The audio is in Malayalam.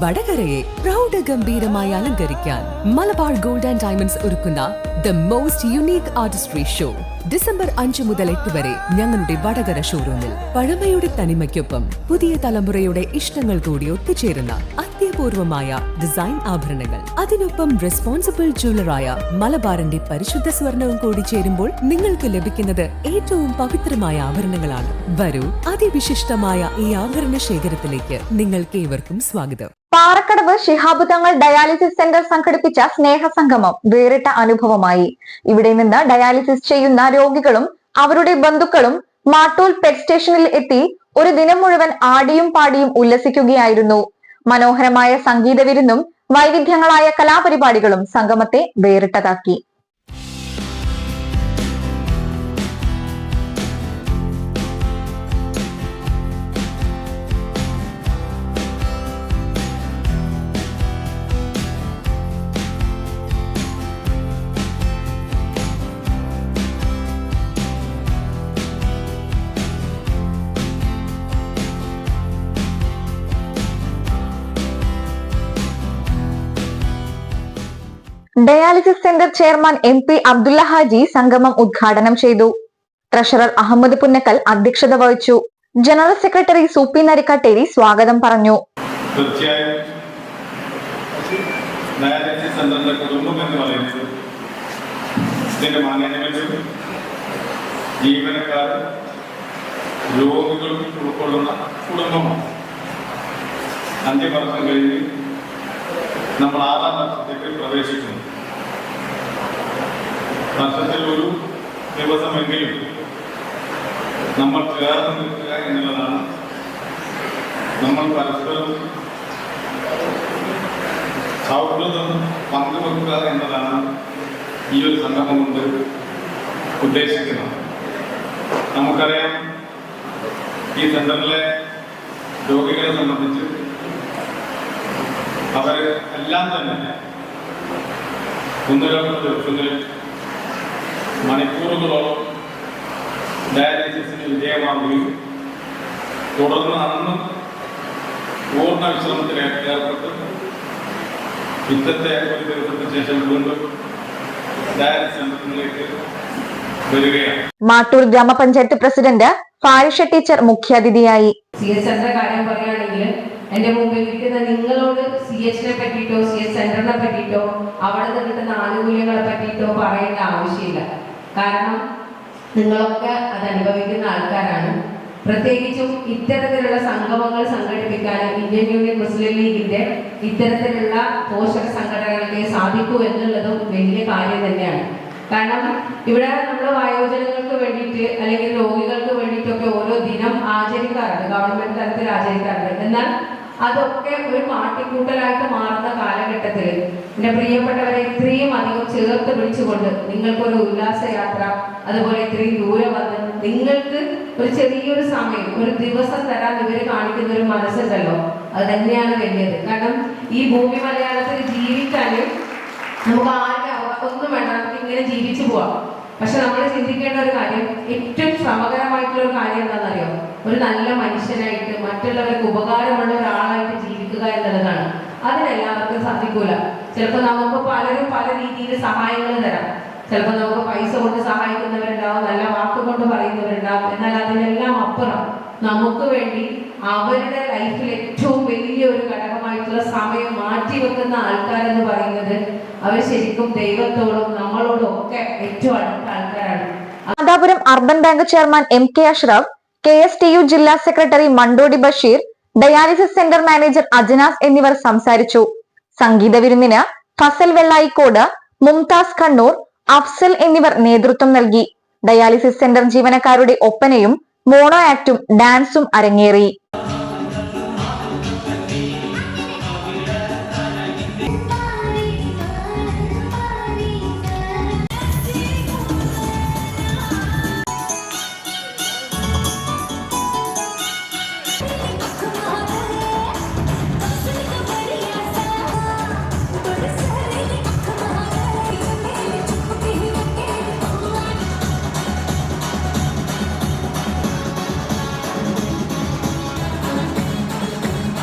വടകരയെ പ്രൗഢഗംഭീരമായി അലങ്കരിക്കാൻ മലബാർ ഗോൾഡ് ആൻഡ് ഡയമണ്ട്സ് ഒരുക്കുന്ന the most unique artistry show December അഞ്ച് മുതൽ എട്ട് വരെ ഞങ്ങളുടെ വടകര ഷോറൂമിൽ പഴമയുടെ തനിമയ്ക്കൊപ്പം പുതിയ തലമുറയുടെ ഇഷ്ടങ്ങൾ കൂടി ഒത്തുചേരുന്ന അത്യപൂർവമായ ഡിസൈൻ ആഭരണങ്ങൾ. അതിനൊപ്പം റെസ്പോൺസിബിൾ ജ്വല്ലറായ മലബാറിന്റെ പരിശുദ്ധ സ്വർണവും കൂടി ചേരുമ്പോൾ നിങ്ങൾക്ക് ലഭിക്കുന്നത് ഏറ്റവും പവിത്രമായ ആഭരണങ്ങളാണ്. വരൂ അതിവിശിഷ്ടമായ ഈ ആഭരണ ശേഖരത്തിലേക്ക് നിങ്ങൾക്ക് ഏവർക്കും സ്വാഗതം. പാറക്കടവ് ശിഹാബ് തങ്ങൾ ഡയാലിസിസ് സെന്റർ സംഘടിപ്പിച്ച സ്നേഹസംഗമം വേറിട്ട അനുഭവമായി. ഇവിടെ നിന്ന് ഡയാലിസിസ് ചെയ്യുന്ന രോഗികളും അവരുടെ ബന്ധുക്കളും മാട്ടൂൽ പെറ്റ് സ്റ്റേഷനിൽ എത്തി ഒരു ദിനം മുഴുവൻ ആടിയും പാടിയും ഉല്ലസിക്കുകയായിരുന്നു. മനോഹരമായ സംഗീത വിരുന്നും വൈവിധ്യങ്ങളായ കലാപരിപാടികളും സംഗമത്തെ വേറിട്ടതാക്കി. Dialysis centre chairman M P Abdulla Haji സംഗമം ഉദ്ഘാടനം ചെയ്തു. ട്രഷറർ അഹമ്മദ് പുന്നക്കൽ അധ്യക്ഷത വഹിച്ചു. ജനറൽ സെക്രട്ടറി സൂപ്പി നരിക്കാട്ടേരി സ്വാഗതം പറഞ്ഞു. തീർച്ചയായും അഞ്ച് വർഷം കഴിഞ്ഞ് നമ്മൾ ആറാം വർഷത്തേക്ക് പ്രവേശിക്കുന്നു. വർഷത്തിൽ ഒരു ദിവസമെങ്കിലും നമ്മൾ ചേർന്ന് നിൽക്കുക എന്നുള്ളതാണ് നമ്മൾ പരസ്പരം സൗഹൃദം പങ്കുവെക്കുക എന്നതാണ് ഈ ഒരു സംഗമം കൊണ്ട് ഉദ്ദേശിക്കുന്നത്. നമുക്കറിയാം ഈ സെന്ററിലെ രോഗികളെ സംബന്ധിച്ച് അവർ എല്ലാം തന്നെ ഒന്നിരണ്ട് ദിവസങ്ങളിൽ മണിക്കൂറുകളോളം ഡയാലിസിസിന് വിധേയമാവുകയും തുടർന്ന് അന്ന് പൂർണ വിശ്രമത്തിൽ ഏർപ്പെട്ട് പിറ്റത്തെ ഒരു ദിവസത്തിന് ശേഷം വീണ്ടും ഡയാലിസിസ് സെന്ററിലേക്ക് വരികയാണ്. മാട്ടൂർ ഗ്രാമപഞ്ചായത്ത് പ്രസിഡന്റ് ഫാരിഷ ടീച്ചർ മുഖ്യാതിഥിയായി. സി എച്ച് സെന്ററിന്റെ കാര്യം പറയുകയാണെങ്കിൽ എന്റെ മുമ്പിൽ ഇരിക്കുന്ന നിങ്ങളോട് സി എച്ചിനെ പറ്റിയിട്ടോ സി എച്ച് സെന്ററിനെ പറ്റിയിട്ടോ അവിടെ നിന്ന് കിട്ടുന്ന ആനുകൂല്യങ്ങളെ പറ്റിയിട്ടോ പറയേണ്ട ആവശ്യമില്ല. കാരണം നിങ്ങളൊക്കെ അത് അനുഭവിക്കുന്ന ആൾക്കാരാണ്. പ്രത്യേകിച്ചും ഇത്തരത്തിലുള്ള സംഗമങ്ങൾ സംഘടിപ്പിക്കാൻ ഇന്ത്യൻ യൂണിയൻ മുസ്ലിം ലീഗിന്റെ ഇത്തരത്തിലുള്ള പോഷക സംഘടനകൾക്ക് സാധിക്കൂ എന്നുള്ളതും വലിയ കാര്യം തന്നെയാണ്. കാരണം ഇവിടെ നമ്മൾ വയോജനങ്ങൾക്ക് വേണ്ടിയിട്ട് അല്ലെങ്കിൽ രോഗികൾക്ക് വേണ്ടിയിട്ടൊക്കെ ഓരോ ദിനം ആചരിക്കാറുണ്ട്. ഗവൺമെന്റ് തലത്തിൽ ആചരിക്കാറുണ്ട്. എന്നാൽ അതൊക്കെ ഒരു പാട്ടിക്കൂട്ടലായിട്ട് മാറുന്ന കാലഘട്ടത്തിൽ എന്റെ പ്രിയപ്പെട്ടവരെ ഇത്രയും അധികം ചേർത്ത് പിടിച്ചുകൊണ്ട് നിങ്ങൾക്കൊരു ഉല്ലാസയാത്ര അതുപോലെ ഇത്രയും ദൂരെ വന്ന് നിങ്ങൾക്ക് ഒരു ചെറിയൊരു സമയം ഒരു ദിവസം തരാൻ ഇവർ കാണിക്കുന്ന ഒരു മനസ്സുണ്ടല്ലോ അത് തന്നെയാണ് വലിയത്. കാരണം ഈ ഭൂമി മലയാളത്തിൽ ജീവിക്കാനും നമുക്ക് ആരുടെ ഒന്നും വേണ്ട നമുക്ക് ഇങ്ങനെ ജീവിച്ചു പോവാം. പക്ഷെ നമ്മൾ ചിന്തിക്കേണ്ട ഒരു കാര്യം ഏറ്റവും ശ്രമകരമായിട്ടുള്ള ഒരു കാര്യം എന്താണെന്നറിയോ? ഒരു നല്ല മനുഷ്യനായിട്ട് മറ്റുള്ളവർക്ക് ഉപകാരമുള്ള ഒരാളായിട്ട് ജീവിക്കുക എന്നുള്ളതാണ്. അതിനെല്ലാവർക്കും സാധിക്കൂല. ചിലപ്പോൾ നമുക്ക് പലരും പല രീതിയിൽ സഹായങ്ങൾ തരാം. ചിലപ്പോൾ നമുക്ക് പൈസ കൊണ്ട് സഹായിക്കുന്നവരുണ്ടാവും നല്ല വാക്ക് കൊണ്ട് പറയുന്നവരുണ്ടാവും. എന്നാൽ അതിനെല്ലാം അപ്പുറം നമുക്ക് വേണ്ടി അവരുടെ ലൈഫിൽ ഏറ്റവും വലിയ ഒരു ഘടകമായിട്ടുള്ള സമയം മാറ്റി വെക്കുന്ന ആൾക്കാരെന്ന് പറയുന്നത് അവർ ശരിക്കും ദൈവത്തോടും നമ്മളോടും ഒക്കെ ഏറ്റവും Nadapuram urban bank chairman M K Ashraf K S T U ജില്ലാ secretary Mandodi Basheer dialysis centre manager Ajanas എന്നിവർ സംസാരിച്ചു. സംഗീത വിരുന്നിന് ഫസൽ വെള്ളായിക്കോട് മുംതാസ് കണ്ണൂർ അഫ്സൽ എന്നിവർ നേതൃത്വം നൽകി. ഡയാലിസിസ് സെന്റർ ജീവനക്കാരുടെ ഒപ്പനയും മോണോ ആക്ടും ഡാൻസും അരങ്ങേറി.